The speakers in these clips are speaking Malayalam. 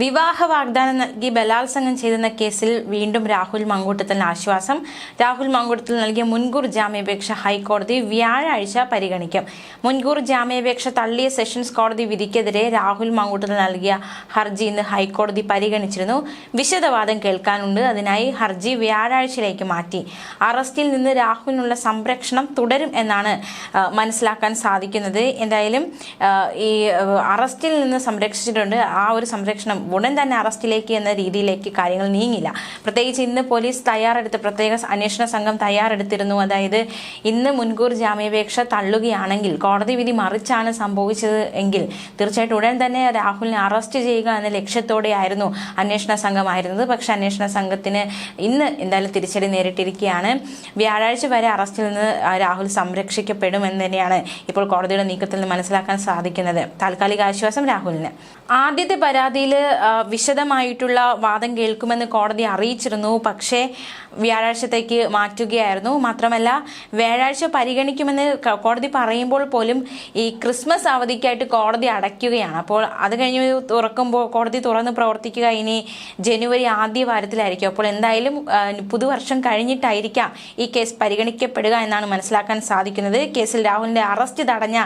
വിവാഹ വാഗ്ദാനം നൽകി ബലാത്സംഗം ചെയ്തെന്ന കേസിൽ വീണ്ടും രാഹുൽ മങ്കൂട്ടത്തിന് ആശ്വാസം. രാഹുൽ മങ്കൂട്ടത്തിൽ നൽകിയ മുൻകൂർ ജാമ്യാപേക്ഷ ഹൈക്കോടതി വ്യാഴാഴ്ച പരിഗണിക്കും. മുൻകൂർ ജാമ്യാപേക്ഷ തള്ളിയ സെഷൻസ് കോടതി വിധിക്കെതിരെ രാഹുൽ മങ്കൂട്ടത്തിൽ നൽകിയ ഹർജി ഇന്ന് ഹൈക്കോടതി പരിഗണിച്ചിരുന്നു. വിശദവാദം കേൾക്കാനുണ്ട്. അതിനായി ഹർജി വ്യാഴാഴ്ചയിലേക്ക് മാറ്റി. അറസ്റ്റിൽ നിന്ന് രാഹുലിനുള്ള സംരക്ഷണം തുടരും എന്നാണ് മനസ്സിലാക്കാൻ സാധിക്കുന്നത്. എന്തായാലും ഈ അറസ്റ്റിൽ നിന്ന് സംരക്ഷിച്ചിട്ടുണ്ട്. ആ ഒരു സംരക്ഷണം ഉടൻ തന്നെ അറസ്റ്റിലേക്ക് എന്ന രീതിയിലേക്ക് കാര്യങ്ങൾ നീങ്ങില്ല. പ്രത്യേകിച്ച് ഇന്ന് പോലീസ് തയ്യാറെടുത്ത് പ്രത്യേക അന്വേഷണ സംഘം തയ്യാറെടുത്തിരുന്നു. അതായത് ഇന്ന് മുൻകൂർ ജാമ്യാപേക്ഷ തള്ളുകയാണെങ്കിൽ കോടതി വിധി മറിച്ചാണ് സംഭവിച്ചത് എങ്കിൽ തീർച്ചയായിട്ടും ഉടൻ തന്നെ രാഹുലിനെ അറസ്റ്റ് ചെയ്യുക എന്ന ലക്ഷ്യത്തോടെയായിരുന്നു അന്വേഷണ സംഘമായിരുന്നത്. പക്ഷേ അന്വേഷണ സംഘത്തിന് ഇന്ന് എന്തായാലും തിരിച്ചടി നേരിട്ടിരിക്കുകയാണ്. വ്യാഴാഴ്ച വരെ അറസ്റ്റിൽ നിന്ന് രാഹുൽ സംരക്ഷിക്കപ്പെടും എന്ന് തന്നെയാണ് ഇപ്പോൾ കോടതിയുടെ നീക്കത്തിൽ നിന്ന് മനസ്സിലാക്കാൻ സാധിക്കുന്നത്. താൽക്കാലിക ആശ്വാസം രാഹുലിന്. ആദ്യത്തെ പരാതിയിൽ വിശദമായിട്ടുള്ള വാദം കേൾക്കുമെന്ന് കോടതി അറിയിച്ചിരുന്നു. പക്ഷേ വ്യാഴാഴ്ചത്തേക്ക് മാറ്റുകയായിരുന്നു. മാത്രമല്ല വ്യാഴാഴ്ച പരിഗണിക്കുമെന്ന് കോടതി പറയുമ്പോൾ പോലും ഈ ക്രിസ്മസ് അവധിക്കായിട്ട് കോടതി അടയ്ക്കുകയാണ്. അപ്പോൾ അത് കഴിഞ്ഞ് തുറക്കുമ്പോൾ കോടതി തുറന്ന് പ്രവർത്തിക്കുക ഇനി ജനുവരി ആദ്യ വാരത്തിലായിരിക്കും. അപ്പോൾ എന്തായാലും പുതുവർഷം കഴിഞ്ഞിട്ടായിരിക്കാം ഈ കേസ് പരിഗണിക്കപ്പെടുക എന്നാണ് മനസ്സിലാക്കാൻ സാധിക്കുന്നത്. കേസിൽ രാഹുലിന്റെ അറസ്റ്റ് തടഞ്ഞ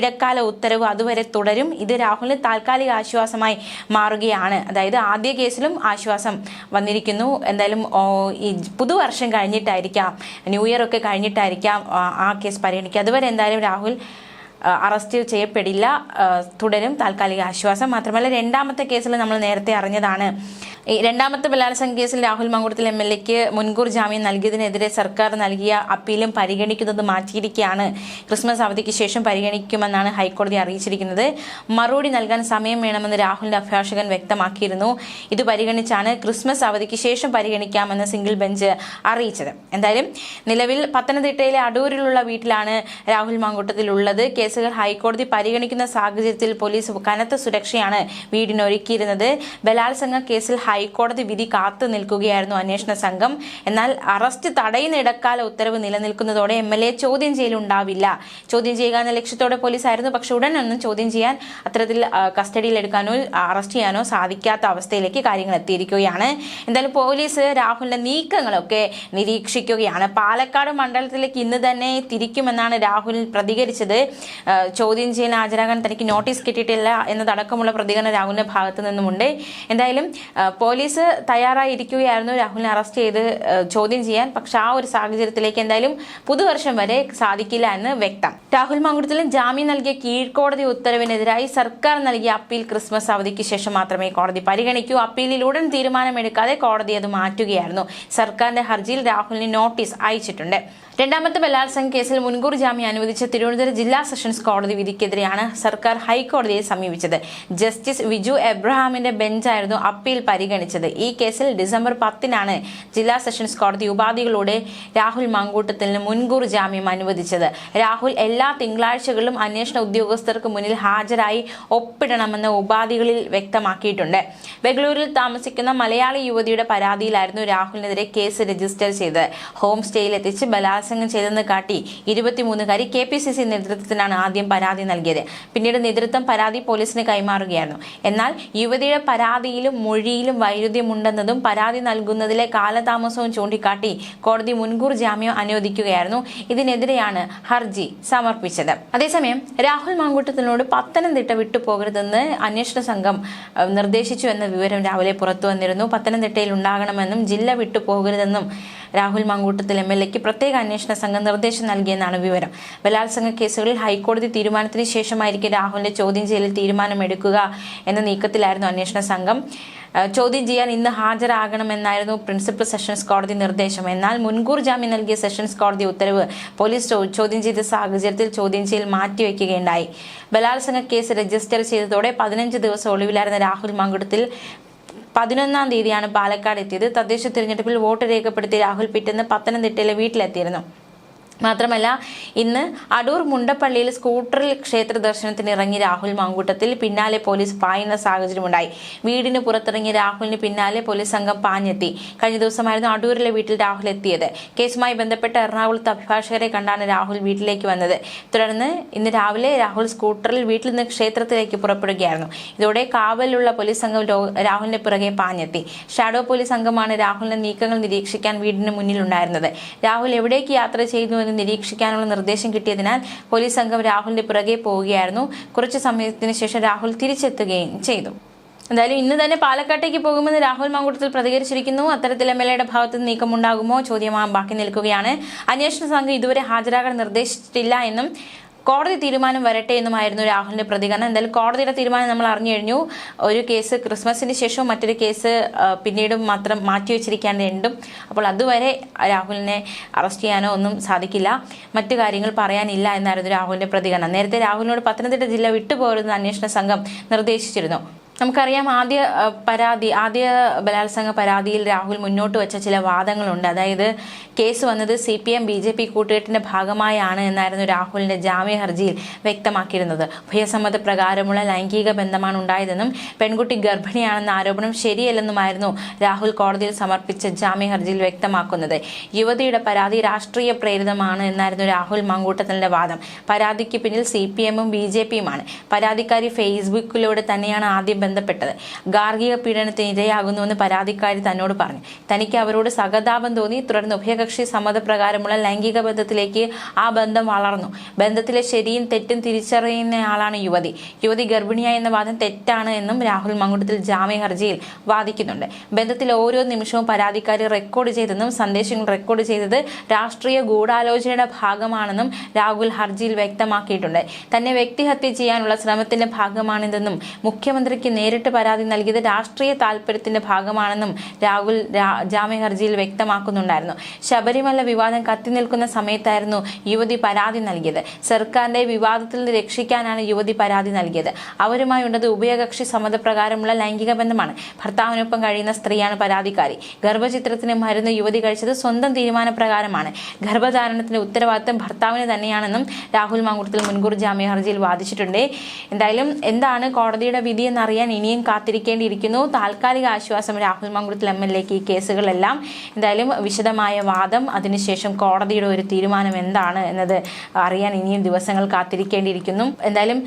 ഇടക്കാല ഉത്തരവ് അതുവരെ തുടരും. ഇത് രാഹുലിന് താൽക്കാലിക ആശ്വാസമായി മാറുകയാണ്. അതായത് ആദ്യ കേസിലും ആശ്വാസം വന്നിരിക്കുന്നു. എന്തായാലും ഈ പുതുവർഷം കഴിഞ്ഞിട്ടായിരിക്കാം. ന്യൂ ഇയർ ഒക്കെ കഴിഞ്ഞിട്ടായിരിക്കാം ആ, കേസ് പരിഗണിക്കുക. അതുവരെ എന്തായാലും രാഹുൽ അറസ്റ്റ് ചെയ്യപ്പെടില്ല. തുടരും. താൽക്കാലിക ആശ്വാസം മാത്രമല്ല രണ്ടാമത്തെ കേസിൽ നമ്മൾ നേരത്തെ അറിഞ്ഞതാണ്. രണ്ടാമത്തെ ബലാത്സംഗ കേസിൽ രാഹുൽ മങ്കുടത്തിൽ എം എൽ എക്ക് മുൻകൂർ ജാമ്യം നൽകിയതിനെതിരെ സർക്കാർ നൽകിയ അപ്പീലും പരിഗണിക്കുന്നത് മാറ്റിയിരിക്കുകയാണ്. ക്രിസ്മസ് അവധിക്ക് ശേഷം പരിഗണിക്കുമെന്നാണ് ഹൈക്കോടതി അറിയിച്ചിരിക്കുന്നത്. മറുപടി നൽകാൻ സമയം വേണമെന്ന് രാഹുലിന്റെ അഭിഭാഷകൻ വ്യക്തമാക്കിയിരുന്നു. ഇത് പരിഗണിച്ചാണ് ക്രിസ്മസ് അവധിക്ക് ശേഷം പരിഗണിക്കാമെന്ന് സിംഗിൾ ബെഞ്ച് അറിയിച്ചത്. എന്തായാലും നിലവിൽ പത്തനംതിട്ടയിലെ അടൂരിലുള്ള വീട്ടിലാണ് രാഹുൽ മാങ്കൂട്ടത്തിൽ ഉള്ളത്. കേസുകൾ ഹൈക്കോടതി പരിഗണിക്കുന്ന സാഹചര്യത്തിൽ പോലീസ് കനത്ത സുരക്ഷയാണ് വീടിനൊരുക്കിയിരുന്നത്. ബലാത്സംഗ കേസിൽ ഹൈക്കോടതി വിധി കാത്തു നിൽക്കുകയായിരുന്നു അന്വേഷണ സംഘം. എന്നാൽ അറസ്റ്റ് തടയുന്ന ഇടക്കാല ഉത്തരവ് നിലനിൽക്കുന്നതോടെ എം എൽ എ ചോദ്യം ചെയ്യലുണ്ടാവില്ല ചോദ്യം ചെയ്യുക എന്ന ലക്ഷ്യത്തോടെ പോലീസ് ആയിരുന്നു പക്ഷെ ഒന്നും ചോദ്യം ചെയ്യാൻ അത്തരത്തിൽ കസ്റ്റഡിയിൽ എടുക്കാനോ അറസ്റ്റ് ചെയ്യാനോ സാധിക്കാത്ത അവസ്ഥയിലേക്ക് കാര്യങ്ങൾ എത്തിയിരിക്കുകയാണ്. എന്തായാലും പോലീസ് രാഹുലിന്റെ നീക്കങ്ങളൊക്കെ നിരീക്ഷിക്കുകയാണ്. പാലക്കാട് മണ്ഡലത്തിലേക്ക് ഇന്ന് തന്നെ തിരിക്കുമെന്നാണ് രാഹുൽ പ്രതികരിച്ചത്. ചോദ്യം ചെയ്യാൻ ഹാജരാകാൻ തനിക്ക് നോട്ടീസ് കിട്ടിയിട്ടില്ല എന്നതടക്കമുള്ള പ്രതികരണം രാഹുലിന്റെ ഭാഗത്തു നിന്നുമുണ്ട്. എന്തായാലും പോലീസ് തയ്യാറായിരിക്കുകയായിരുന്നു. രാഹുലിനെ അറസ്റ്റ് ചെയ്ത് ചോദ്യം ചെയ്യാൻ. പക്ഷെ ആ ഒരു സാഹചര്യത്തിലേക്ക് എന്തായാലും പുതുവർഷം വരെ സാധിക്കില്ല എന്ന് വ്യക്തം. രാഹുൽ മാങ്കുടത്തിലും ജാമ്യം നൽകിയ കീഴ്ക്കോടതി ഉത്തരവിനെതിരായി സർക്കാർ നൽകിയ അപ്പീൽ ക്രിസ്മസ് അവധിക്ക് ശേഷം മാത്രമേ കോടതി പരിഗണിക്കൂ. അപ്പീലിൽ ഉടൻ തീരുമാനമെടുക്കാതെ കോടതി അത് മാറ്റുകയായിരുന്നു. സർക്കാരിന്റെ ഹർജിയിൽ രാഹുലിന് നോട്ടീസ് അയച്ചിട്ടുണ്ട്. രണ്ടാമത്തെ ബലാത്സംഗ കേസിൽ മുൻകൂർ ജാമ്യം അനുവദിച്ച തിരുവനന്തപുരം ജില്ലാ സെഷൻസ് കോടതി വിധിക്കെതിരെയാണ് സർക്കാർ ഹൈക്കോടതിയെ സമീപിച്ചത്. ജസ്റ്റിസ് വിജു എബ്രഹാമിന്റെ ബെഞ്ചായിരുന്നു അപ്പീൽ പരിഗണിച്ചത്. ഈ കേസിൽ ഡിസംബർ പത്തിനാണ് ജില്ലാ സെഷൻസ് കോടതി ഉപാധികളോടെ രാഹുൽ മങ്കൂട്ടത്തിന് മുൻകൂർ ജാമ്യം അനുവദിച്ചത്. രാഹുൽ എല്ലാ തിങ്കളാഴ്ചകളിലും അന്വേഷണ ഉദ്യോഗസ്ഥർക്ക് മുന്നിൽ ഹാജരായി ഒപ്പിടണമെന്ന് ഉപാധികളിൽ വ്യക്തമാക്കിയിട്ടുണ്ട്. ബംഗളൂരിൽ താമസിക്കുന്ന മലയാളി യുവതിയുടെ പരാതിയിലായിരുന്നു രാഹുലിനെതിരെ കേസ് രജിസ്റ്റർ ചെയ്ത് ഹോം സ്റ്റേയിൽ എത്തിച്ച് ബലാത്സംഗം ചെയ്തെന്ന് കാട്ടി ഇരുപത്തിമൂന്നുകാരി കെ പി സി സി നേതൃത്വത്തിനാണ് ആദ്യം പരാതി നൽകിയത്. പിന്നീട് നേതൃത്വം പരാതി പോലീസിന് കൈമാറുകയായിരുന്നു. എന്നാൽ യുവതിയുടെ പരാതിയിലും മൊഴിയിലും വൈരുദ്ധ്യമുണ്ടെന്നതും പരാതി നൽകുന്നതിലെ കാലതാമസവും ചൂണ്ടിക്കാട്ടി കോടതി മുൻകൂർ ജാമ്യം അനുവദിക്കുകയായിരുന്നു. ഇതിനെതിരെയാണ് ഹർജി സമർപ്പിച്ചത്. അതേസമയം രാഹുൽ മാങ്കൂട്ടത്തിനോട് പത്തനംതിട്ട വിട്ടുപോകരുതെന്ന് അന്വേഷണ സംഘം നിർദ്ദേശിച്ചു എന്ന വിവരം രാവിലെ പുറത്തു വന്നിരുന്നു. പത്തനംതിട്ടയിൽ ഉണ്ടാകണമെന്നും ജില്ല വിട്ടുപോകരുതെന്നും രാഹുൽ മാങ്കൂട്ടത്തിൽ എം എൽ എക്ക് പ്രത്യേക അന്വേഷണ സംഘം നിർദ്ദേശം നൽകിയെന്നാണ് വിവരം. ബലാത്സംഗ കേസുകളിൽ ഹൈക്കോടതി തീരുമാനത്തിന് ശേഷമായിരിക്കും രാഹുലിന്റെ ചോദ്യം ചെയ്യലിൽ തീരുമാനമെടുക്കുക എന്ന നീക്കത്തിലായിരുന്നു അന്വേഷണ സംഘം. ചോദ്യം ചെയ്യാൻ ഇന്ന് ഹാജരാകണമെന്നായിരുന്നു പ്രിൻസിപ്പൽ സെഷൻസ് കോടതി നിർദ്ദേശം. എന്നാൽ മുൻകൂർ ജാമ്യം നൽകിയ സെഷൻസ് കോടതി ഉത്തരവ് പോലീസ് ചോദ്യം ചെയ്ത സാഹചര്യത്തിൽ ചോദ്യം ചെയ്യൽ മാറ്റിവെക്കുകയുണ്ടായി. ബലാത്സംഗ കേസ് രജിസ്റ്റർ ചെയ്തതോടെ പതിനഞ്ച് ദിവസം ഒളിവിലായിരുന്ന രാഹുൽ മങ്കുടത്തിൽ പതിനൊന്നാം തീയതിയാണ് പാലക്കാട് എത്തിയത്. തദ്ദേശ തിരഞ്ഞെടുപ്പിൽ വോട്ട് രേഖപ്പെടുത്തി രാഹുൽ പിറ്റേന്ന് പത്തനംതിട്ടയിലെ വീട്ടിലെത്തിയിരുന്നു. മാത്രമല്ല ഇന്ന് അടൂർ മുണ്ടപ്പള്ളിയിൽ സ്കൂട്ടറിൽ ക്ഷേത്ര ദർശനത്തിന് ഇറങ്ങി രാഹുൽ മാങ്കൂട്ടത്തിൽ പിന്നാലെ പോലീസ് പായുന്ന സാഹചര്യമുണ്ടായി. വീടിന് പുറത്തിറങ്ങിയ രാഹുലിന് പിന്നാലെ പോലീസ് സംഘം പാഞ്ഞെത്തി. കഴിഞ്ഞ ദിവസമായിരുന്നു അടൂരിലെ വീട്ടിൽ രാഹുൽ എത്തിയത്. കേസുമായി ബന്ധപ്പെട്ട് എറണാകുളത്ത് അഭിഭാഷകരെ കണ്ടാണ് രാഹുൽ വീട്ടിലേക്ക് വന്നത്. തുടർന്ന് ഇന്ന് രാവിലെ രാഹുൽ സ്കൂട്ടറിൽ വീട്ടിൽ നിന്ന് ക്ഷേത്രത്തിലേക്ക് പുറപ്പെടുകയായിരുന്നു. ഇതോടെ കാവലിലുള്ള പോലീസ് സംഘം രാഹുലിന്റെ പിറകെ പാഞ്ഞെത്തി. ഷാഡോ പോലീസ് സംഘമാണ് രാഹുലിന്റെ നീക്കങ്ങൾ നിരീക്ഷിക്കാൻ വീടിന് മുന്നിലുണ്ടായിരുന്നത്. രാഹുൽ എവിടേക്ക് യാത്ര ചെയ്യുന്നുവെന്ന് നിരീക്ഷിക്കാനുള്ള നിർദ്ദേശം കിട്ടിയതിനാൽ പോലീസ് സംഘം രാഹുലിന്റെ പുറകെ പോവുകയായിരുന്നു. കുറച്ചു സമയത്തിന് ശേഷം രാഹുൽ തിരിച്ചെത്തുകയും ചെയ്തു. എന്തായാലും ഇന്ന് തന്നെ പാലക്കാട്ടേക്ക് പോകുമെന്ന് രാഹുൽ മാങ്കൂട്ടത്തിൽ പ്രതികരിച്ചിരിക്കുന്നു. അത്തരത്തിൽ എം എൽ എയുടെ ഭാഗത്ത് നീക്കമുണ്ടാകുമോ? ചോദ്യം ബാക്കി നിൽക്കുകയാണ്. അന്വേഷണ സംഘം ഇതുവരെ ഹാജരാകാൻ നിർദ്ദേശിച്ചിട്ടില്ല എന്നും കോടതി തീരുമാനം വരട്ടെ എന്നുമായിരുന്നു രാഹുലിന്റെ പ്രതികരണം. എന്തായാലും കോടതിയുടെ തീരുമാനം നമ്മൾ അറിഞ്ഞു കഴിഞ്ഞു. ഒരു കേസ് ക്രിസ്മസിന് ശേഷവും മറ്റൊരു കേസ് പിന്നീട് മാത്രം മാറ്റിവെച്ചിരിക്കാനുണ്ടും അപ്പോൾ അതുവരെ രാഹുലിനെ അറസ്റ്റ് ചെയ്യാനോ ഒന്നും സാധിക്കില്ല. മറ്റു കാര്യങ്ങൾ പറയാനില്ല എന്നായിരുന്നു രാഹുലിന്റെ പ്രതികരണം. നേരത്തെ രാഹുലിനോട് പത്തനംതിട്ട ജില്ല വിട്ടുപോരുന്ന അന്വേഷണ സംഘം നിർദ്ദേശിച്ചിരുന്നു. നമുക്കറിയാം ആദ്യ പരാതി ആദ്യ ബലാത്സംഗ പരാതിയിൽ രാഹുൽ മുന്നോട്ട് വെച്ച ചില വാദങ്ങളുണ്ട്. അതായത് കേസ് വന്നത് C P M B J P കൂട്ടുകെട്ടിന്റെ ഭാഗമായാണ് എന്നായിരുന്നു രാഹുലിന്റെ ജാമ്യ ഹർജിയിൽ വ്യക്തമാക്കിയിരുന്നത്. ഭയസമ്മത പ്രകാരമുള്ള ലൈംഗിക ബന്ധമാണ് ഉണ്ടായതെന്നും പെൺകുട്ടി ഗർഭിണിയാണെന്ന ആരോപണം ശരിയല്ലെന്നുമായിരുന്നു രാഹുൽ കോടതിയിൽ സമർപ്പിച്ച ജാമ്യ ഹർജിയിൽ വ്യക്തമാക്കുന്നത്. യുവതിയുടെ പരാതി രാഷ്ട്രീയ പ്രേരിതമാണ് എന്നായിരുന്നു രാഹുൽ മങ്കൂട്ടത്തലിന്റെ വാദം. പരാതിക്ക് പിന്നിൽ സി പി എമ്മും ബി ജെ പിയുമാണ് പരാതിക്കാരി ഫേസ്ബുക്കിലൂടെ തന്നെയാണ് ആദ്യം ബന്ധപ്പെട്ടത്. ഗാർഹിക പീഡനത്തിന് ഇരയാകുന്നുവെന്ന് പരാതിക്കാരി തന്നോട് പറഞ്ഞു. തനിക്ക് അവരോട് സഹതാപം തോന്നി. തുടർന്ന് ഉഭയകക്ഷി സമ്മതപ്രകാരമുള്ള ലൈംഗിക ബന്ധത്തിലേക്ക് ആ ബന്ധം വളർന്നു. ബന്ധത്തിലെ ശരിയും തെറ്റും തിരിച്ചറിയുന്നയാളാണ് യുവതി. യുവതി ഗർഭിണിയായ എന്ന വാദം തെറ്റാണ് എന്നും രാഹുൽ മങ്കുടത്തിൽ ജാമ്യ ഹർജിയിൽ വാദിക്കുന്നുണ്ട്. ബന്ധത്തിലെ ഓരോ നിമിഷവും പരാതിക്കാരി റെക്കോർഡ് ചെയ്തെന്നും സന്ദേശങ്ങൾ റെക്കോർഡ് ചെയ്തത് രാഷ്ട്രീയ ഗൂഢാലോചനയുടെ ഭാഗമാണെന്നും രാഹുൽ ഹർജിയിൽ വ്യക്തമാക്കിയിട്ടുണ്ട്. തന്നെ വ്യക്തിഹത്യ ചെയ്യാനുള്ള ശ്രമത്തിന്റെ ഭാഗമാണിതെന്നും മുഖ്യമന്ത്രിക്ക് നേരിട്ട് പരാതി നൽകിയത് രാഷ്ട്രീയ താല്പര്യത്തിന്റെ ഭാഗമാണെന്നും രാഹുൽ രാ- ജാമ്യ ഹർജിയിൽ വ്യക്തമാക്കുന്നുണ്ടായിരുന്നു. ശബരിമല വിവാദം കത്തി നിൽക്കുന്ന സമയത്തായിരുന്നു യുവതി പരാതി നൽകിയത്. സർക്കാരിന്റെ വിവാദത്തിൽ നിന്ന് രക്ഷിക്കാനാണ് യുവതി പരാതി നൽകിയത്. അവരുമായി ഉള്ളത് ഉഭയകക്ഷി സമ്മതപ്രകാരമുള്ള ലൈംഗിക ബന്ധമാണ്. ഭർത്താവിനൊപ്പം കഴിയുന്ന സ്ത്രീയാണ് പരാതിക്കാരി. ഗർഭചിത്രത്തിന് മരുന്ന് യുവതി കഴിച്ചത് സ്വന്തം തീരുമാനപ്രകാരമാണ്. ഗർഭധാരണത്തിന്റെ ഉത്തരവാദിത്തം ഭർത്താവിന് തന്നെയാണെന്നും രാഹുൽ മാങ്കുടത്തിൽ മുൻകൂർ ജാമ്യ ഹർജിയിൽ വാദിച്ചിട്ടുണ്ട്. എന്തായാലും എന്താണ് കോടതിയുടെ വിധി എന്നറിയാൻ ഇനിയും കാത്തിരിക്കേണ്ടിയിരിക്കുന്നു. താൽക്കാലിക ആശ്വാസം രാഹുൽ മാങ്കുളത്തിൽ എം എൽ എക്ക് ഈ കേസുകളെല്ലാം എന്തായാലും വിശദമായ വാദം അതിനുശേഷം കോടതിയുടെ ഒരു തീരുമാനം എന്താണ് എന്നത് അറിയാൻ ഇനിയും ദിവസങ്ങൾ കാത്തിരിക്കേണ്ടിയിരിക്കുന്നു. എന്തായാലും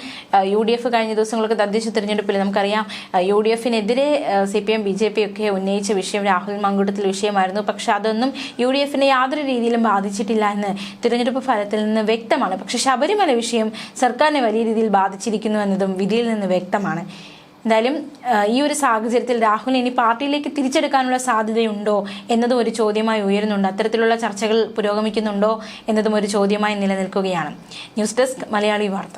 യു ഡി എഫ് കഴിഞ്ഞ ദിവസങ്ങൾക്ക് തദ്ദേശ തിരഞ്ഞെടുപ്പിൽ നമുക്കറിയാം U D എഫിനെതിരെ C P M B J P ഒക്കെ ഉന്നയിച്ച വിഷയം രാഹുൽ മങ്കുട്ടത്തിൽ വിഷയമായിരുന്നു. പക്ഷെ അതൊന്നും യു ഡി എഫിനെ യാതൊരു രീതിയിലും ബാധിച്ചിട്ടില്ല എന്ന് തിരഞ്ഞെടുപ്പ് ഫലത്തിൽ നിന്ന് വ്യക്തമാണ്. പക്ഷെ ശബരിമല വിഷയം സർക്കാരിനെ വലിയ രീതിയിൽ ബാധിച്ചിരിക്കുന്നു എന്നതും വിധിയിൽ നിന്ന് വ്യക്തമാണ്. എന്തായാലും ഈ ഒരു സാഹചര്യത്തിൽ രാഹുൽ ഇനി പാർട്ടിയിലേക്ക് തിരിച്ചെടുക്കാനുള്ള സാധ്യതയുണ്ടോ എന്നതും ഒരു ചോദ്യമായി ഉയരുന്നുണ്ട്. അത്തരത്തിലുള്ള ചർച്ചകൾ പുരോഗമിക്കുന്നുണ്ടോ എന്നതും ഒരു ചോദ്യമായി നിലനിൽക്കുകയാണ്. ന്യൂസ് ഡെസ്ക് മലയാളി വാർത്ത.